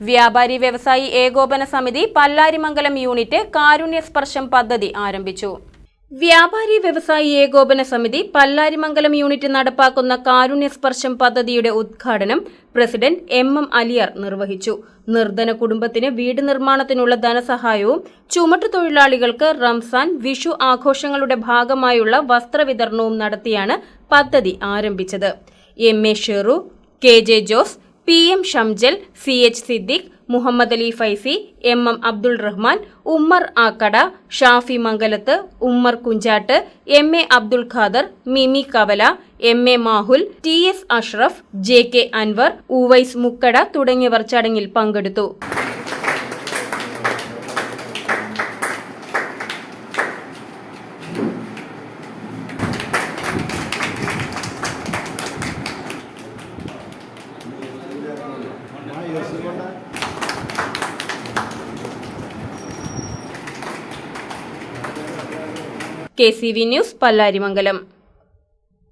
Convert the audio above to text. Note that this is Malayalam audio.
വ്യാപാരി വ്യവസായി ഏകോപന സമിതി പല്ലാരിമംഗലം യൂണിറ്റ് കാരുണ്യ സ്പർശം പദ്ധതി ആരംഭിച്ചു. വ്യാപാരി വ്യവസായി ഏകോപന സമിതി പല്ലാരിമംഗലം യൂണിറ്റ് നടപ്പാക്കുന്ന കാരുണ്യ സ്പർശം പദ്ധതിയുടെ ഉദ്ഘാടനം പ്രസിഡന്റ് എം എം അലിയർ നിർവഹിച്ചു. നിർധന കുടുംബത്തിന് വീട് നിർമ്മാണത്തിനുള്ള ധനസഹായവും ചുമട്ടുതൊഴിലാളികൾക്ക് റംസാൻ വിഷു ആഘോഷങ്ങളുടെ ഭാഗമായുള്ള വസ്ത്രവിതരണവും നടത്തിയാണ് പദ്ധതി ആരംഭിച്ചത്. M A Sheru K J Jose P M Shamjal C H Siddique Muhammad Ali Faizy M M Abdul Rahman Ummer Akkada Shafi Mangalath Ummer Kunchatt M A Abdul Khader Mimi Kavala M A Mahul T S Ashraf J K Anwar Uvais Mukkada തുടങ്ങിയവർ ചടങ്ങിൽ പങ്കെടുത്തു. K news Pallarimangalam